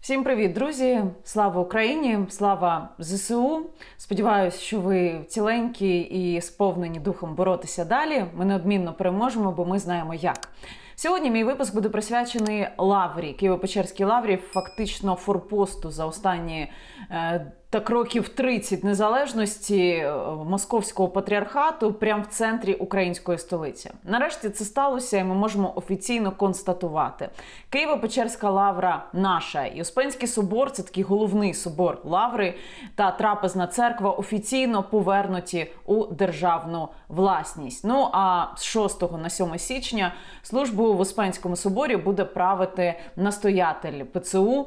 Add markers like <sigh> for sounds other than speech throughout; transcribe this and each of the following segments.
Всім привіт, друзі! Слава Україні! Слава ЗСУ! Сподіваюсь, що ви ціленькі і сповнені духом боротися далі. Ми неодмінно переможемо, бо ми знаємо як. Сьогодні мій випуск буде присвячений лаврі. Києво-Печерській лаврі, фактично форпосту за останні е, так років 30 незалежності е, московського патріархату, прямо в центрі української столиці. Нарешті це сталося, і ми можемо офіційно констатувати: Києво-Печерська лавра наша і Успенський собор це такий головний собор лаври та трапезна церква офіційно повернуті у державну власність. Ну а з 6 на 7 січня службу в Успенському соборі буде правити настоятель ПЦУ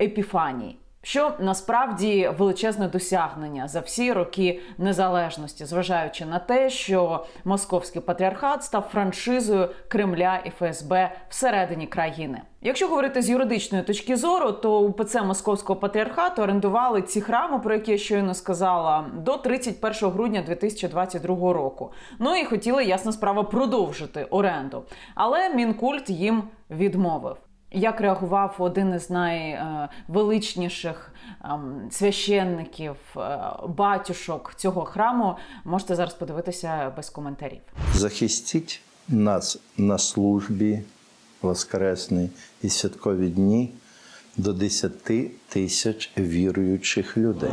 Епіфаній. Що насправді величезне досягнення за всі роки незалежності, зважаючи на те, що московський патріархат став франшизою Кремля і ФСБ всередині країни. Якщо говорити з юридичної точки зору, то УПЦ Московського патріархату орендували ці храми, про які я щойно сказала, до 31 грудня 2022 року. Ну і хотіли ясна справа продовжити оренду, але мінкульт їм відмовив. Як реагував один із найвеличніших ем, священників, е, батюшок цього храму, можете зараз подивитися без коментарів. захистіть нас на службі воскресній і святкові дні до 10 тисяч віруючих людей.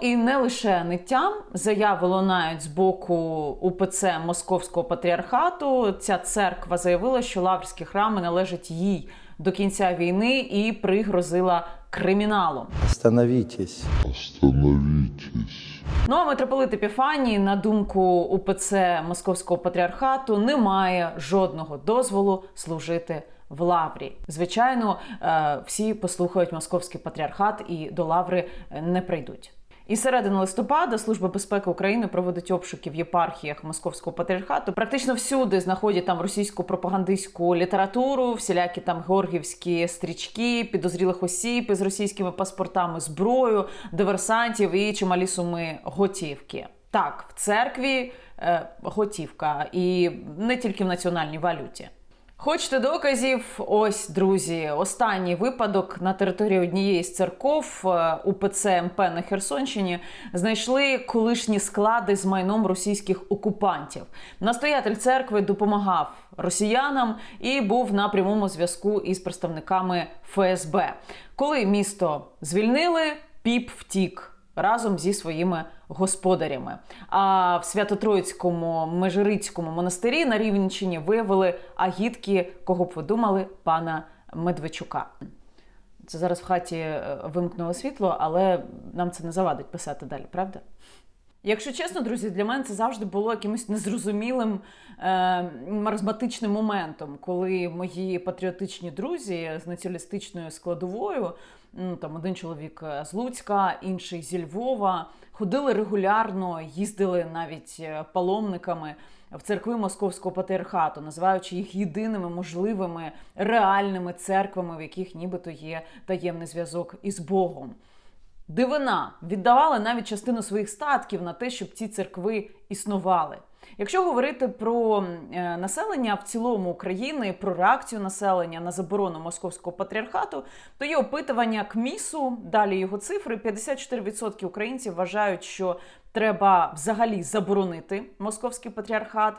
І не лише ниттям заяви лунають з боку УПЦ Московського патріархату. Ця церква заявила, що лаврські храми належать їй до кінця війни і пригрозила криміналом. Остановітесь. Остановитесь. Ну а митрополит Епіфаній, на думку УПЦ Московського патріархату, не має жодного дозволу служити в лаврі. Звичайно, е, всі послухають московський патріархат і до лаври не прийдуть. І середини листопада Служба безпеки України проводить обшуки в єпархіях Московського патріархату. Практично всюди знаходять там російську пропагандистську літературу, всілякі там георгівські стрічки, підозрілих осіб із російськими паспортами, зброю, диверсантів і чималі суми готівки. Так, в церкві е, готівка, і не тільки в національній валюті. Хочете доказів? Ось, друзі, останній випадок на території однієї з церков е, УПЦ МП на Херсонщині знайшли колишні склади з майном російських окупантів. Настоятель церкви допомагав росіянам і був на прямому зв'язку із представниками ФСБ. Коли місто звільнили, піп втік разом зі своїми господарями. А в Свято-Троїцькому Межирицькому монастирі на Рівненщині виявили агітки, кого б ви думали, пана Медведчука. Це зараз в хаті е, вимкнуло світло, але нам це не завадить писати далі, правда? Якщо чесно, друзі, для мене це завжди було якимось незрозумілим е, маразматичним моментом, коли мої патріотичні друзі з націоналістичною складовою, ну там один чоловік е, з Луцька, інший зі Львова, ходили регулярно, їздили навіть е, паломниками в церкви Московського патріархату, називаючи їх єдиними можливими реальними церквами, в яких нібито є таємний зв'язок із Богом. Дивина віддавали навіть частину своїх статків на те, щоб ці церкви існували. Якщо говорити про е, населення в цілому України, про реакцію населення на заборону московського патріархату, то є опитування КМІСу. Далі його цифри: 54% українців вважають, що треба взагалі заборонити московський патріархат.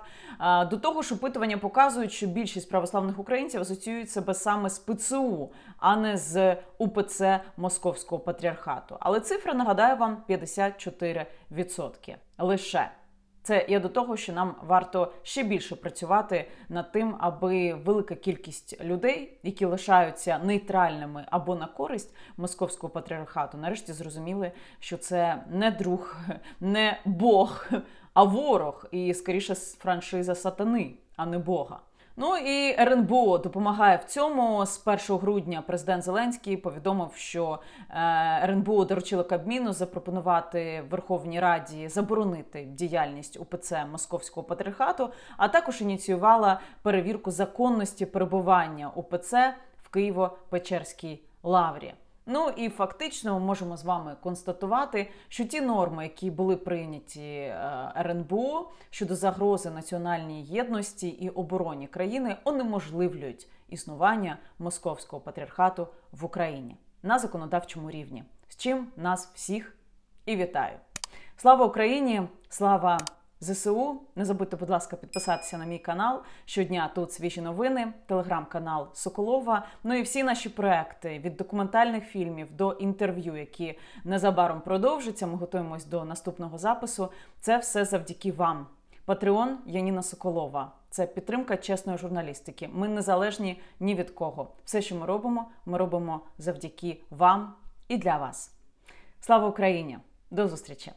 До того ж, опитування показують, що більшість православних українців асоціюють себе саме з ПЦУ, а не з УПЦ Московського патріархату. Але цифра нагадаю вам 54% лише. Це я до того, що нам варто ще більше працювати над тим, аби велика кількість людей, які лишаються нейтральними або на користь московського патріархату, нарешті зрозуміли, що це не друг, <laughs> не Бог, а ворог, і скоріше франшиза сатани, а не Бога. Ну і РНБО допомагає в цьому. З 1 грудня президент Зеленський повідомив, що е, РНБО доручило Кабміну запропонувати Верховній Раді заборонити діяльність УПЦ Московського патріархату, а також ініціювала перевірку законності перебування УПЦ в Києво-Печерській лаврі. Ну і фактично ми можемо з вами констатувати, що ті норми, які були прийняті е, РНБО щодо загрози національній єдності і обороні країни, унеможливлюють існування московського патріархату в Україні на законодавчому рівні, з чим нас всіх і вітаю. Слава Україні! Слава ЗСУ! Не забудьте, будь ласка, підписатися на мій канал. Щодня тут свіжі новини, телеграм-канал Соколова. Ну і всі наші проекти від документальних фільмів до інтерв'ю, які незабаром продовжаться. Ми готуємось до наступного запису. Це все завдяки вам. Патреон Яніна Соколова. Це підтримка чесної журналістики. Ми незалежні ні від кого. Все, що ми робимо, ми робимо завдяки вам і для вас. Слава Україні! До зустрічі!